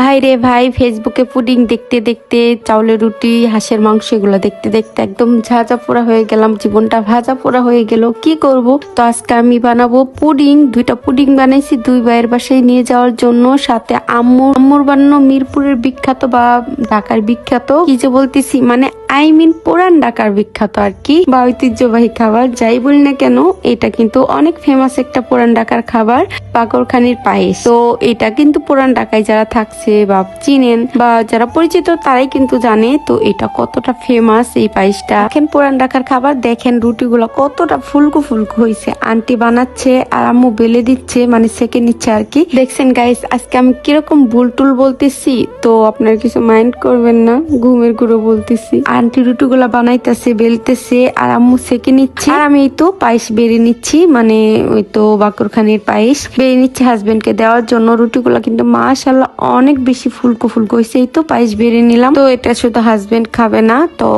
ভাই রে ভাই ফেসবুকে পুডিং দেখতে দেখতে, চাউলের রুটি, হাঁসের মাংস এগুলো দেখতে দেখতে একদম ঝাঁঝা পোড়া হয়ে গেলাম, জীবনটা ভাজা পোড়া হয়ে গেল। কি করব? তো আজকে আমি বানাবো পুডিং, দুইটা পুডিং বানাইছি, দুই ভাইয়ের বাসায় নিয়ে যাওয়ার জন্য। সাথে আম্মুর আম্মুর বানানো মিরপুরের বিখ্যাত বা ঢাকার বিখ্যাত, কি যে বলতেছি মানে আই মিন পুরান ঢাকার বিখ্যাত আর কি, বা ঐতিহ্যবাহী খাবার, যাই বলি না কেন, এটা কিন্তু অনেক ফেমাস একটা পুরান ঢাকার খাবার পাকড়খানির পায়েস। তো এটা কিন্তু পুরান ঢাকায় যারা থাকছে বা চিনেন, বা যারা পরিচিত, তারাই কিন্তু জানে, তো এটা কতটা ফেমাস এই পায়েসটা। দেখেন পুরান ঢাকার খাবার, দেখেন রুটিগুলো কতটা ফুলকো ফুলকো হয়েছে আন্টি বানাচ্ছে আর আম্মু বেলে দিচ্ছে মানে সেকে নিচ্ছে আর কি। দেখছেন গাইস আজকে আমি কীরকম ভুল টুল বলতেছি, তো আপনার কিছু মাইন্ড করবেন না, ঘুমের গুঁড়ো বলতেছি। আন্টি রুটিগুলা বানাইতেছে, বেলতেছে, আর আম্মু সেকে নিচ্ছে। আর আমি তো পায়েস বেড়ে নিচ্ছি মানে ওই তো বাকরখানির পায়েস বেড়ে নিচ্ছি হাজবেন্ডকে দেওয়ার জন্য। রুটিগুলা কিন্তু মাশাল্লাহ অনেক বেশি ফুলকো ফুলকো হয়েছে এই তো পায়েস বেড়ে নিলাম। তো এটা শুধু হাজবেন্ড খাবে না, তো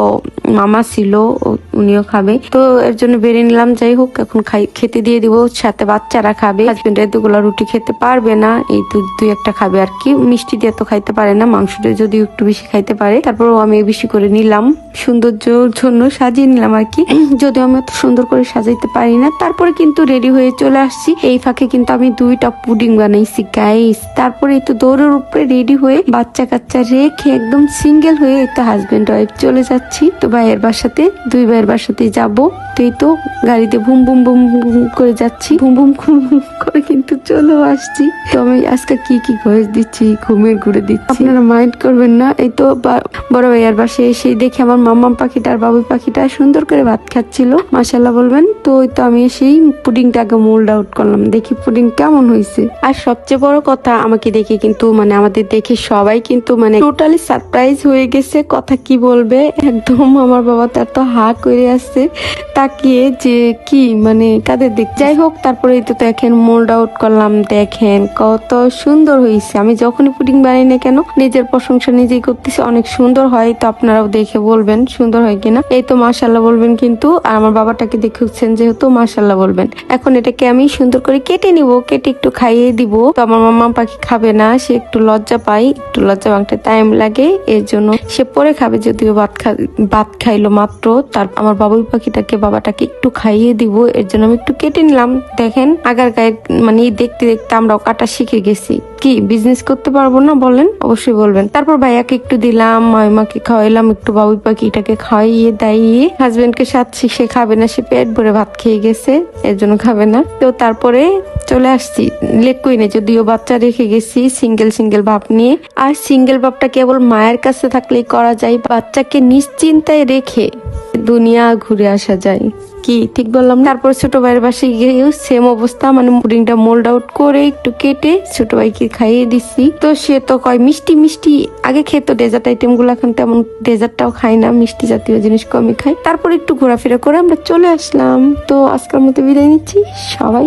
মামা ছিল উনিও খাবে। তো এর জন্য বেড়ে নিলাম, যাই হোক, এখন খাই, খেতে দিয়ে দিব, সাথে বাচ্চারা খাবে। হাজবেন্ড এতগুলো রুটি খেতে পারবে না, এই তো দুই একটা খাবে আর কি। মিষ্টি দিয়ে তো খাইতে পারে না, মাংসটা যদি একটু বেশি খাইতে পারে। তারপরও আমি বেশি করে নিলাম। সৌন্দর্যর জন্য সাজিয়ে নিলাম আর কি। যদিও আমি অত সুন্দর করে সাজাইতে পারি না, তারপরে কিন্তু রেডি হয়ে চলে আসছি। এই ফাঁকে কিন্তু আমি দুইটা পুডিং বানাইছি গাইস তারপরে এই তো দৌড়ের উপরে রেডি হয়ে বাচ্চা কাচ্চা রেখে একদম সিঙ্গেল হয়ে এই তো হাজবেন্ড ওয়াইফ চলে যাচ্ছি। তো ভাইয়ের বাসাতে দুই ভাইয়ের বাসাতে যাব। তো এই তো গাড়িতে ভুম ভুম ভুম ভুম করে যাচ্ছি। ভুম ভুম করে কিন্তু চলেও আসছি। তো আমি আজকে কি কি ভয়েস দিচ্ছি, ঘুমের ঘুরে দিচ্ছি। আপনারা মাইন্ড করবেন না, এই তো বড় ভাইয়ার বাসে এসে দেখে আমার মাম্মাম পাখিটা আর বাবুই পাখিটা সুন্দর করে ভাত খাচ্ছিল। মাসাল্লাহ বলবেন। তো ওই তো আমি সেই পুডিংটাকে মোল্ড আউট করলাম, দেখি পুডিং কেমন হয়েছে। আর সবচেয়ে বড় কথা, আমাকে দেখে কিন্তু মানে আমাদের দেখে সবাই কিন্তু মানে টোটালি সারপ্রাইজ হয়ে গেছে, কথা কি বলবে? একদম আমার বাবা তার তো হা করে আসছে। তাকিয়ে যে কি মানে কাদের দিক। যাই হোক তারপরে তো দেখেন মোল্ড আউট করলাম, দেখেন কত সুন্দর হয়েছে আমি যখনই পুডিং বানাই না কেন, নিজের প্রশংসা নিজেই করতেছি। অনেক সুন্দর হয়, তো আপনারাও দেখে বলবেন সুন্দর হয় কিনা। এই তো মাশাল্লাহ বলবেন কিন্তু, আর আমার বাবাটাকে দেখেছেন যেহেতু মাশাল্লাহ বলবেন। এখন এটাকে আমি সুন্দর করে কেটে নিব, কেটে একটু খাইয়ে দিব। তো আমার মামা পাখি খাবে না, সে একটু লজ্জা পাই একটু লজ্জা ভাঙতে টাইম লাগে। এর জন্য সে পরে খাবে, যদিও ভাত ভাত খাইলো মাত্র তার আমার বাবুই পাখিটাকে বাবাটাকে একটু খাইয়ে দিব, এর জন্য আমি একটু কেটে নিলাম। দেখেন, আগার গায়ে মানে দেখতে দেখতে আমরাও কাটা শিখে গেছি। কি বিজনেস করতে পারব না বলেন? অবশ্যই বলবেন। তারপর ভাইয়াকে একটু দিলাম মাইমাকে খাওয়াইলাম, একটু বাবুই পাখিটাকে খাওয়াইয়ে দাইয়ে হাজবেন্ডকে সাথে সে খাবে না, সে পেট ভরে ভাত খেয়ে গেছে, এর জন্য খাবে না। তো তারপরে চলে আসছি। লেট কই না? যদিও বাচ্চা রেখে গেছি সিঙ্গেল সিঙ্গেল ভাব নিয়ে। আর সিঙ্গেল ভাবটা কেবল মায়ের কাছে থাকলেই করা যায়, বাচ্চাকে নিশ্চিন্তায় রেখে দুনিয়া ঘুরে আসা যায়। কি, ঠিক বললাম তারপর ছোট ভাইয়ের বাসায় গিয়েও সেম অবস্থা মানে পুডিংটা মোল্ড আউট করে একটু কেটে ছোট ভাইকে খাইয়ে দিছি। তো সে তো কয়, মিষ্টি মিষ্টি, আগে খেতো ডেজার্ট আইটেমগুলো এখন তেমন ডেজার্টটাও খাই না, মিষ্টি জাতীয় জিনিস কমই খাই তারপর একটু ঘোরাফেরা করে আমরা চলে আসলাম। তো আজকের মতো বিদায় নিচ্ছি, সবাই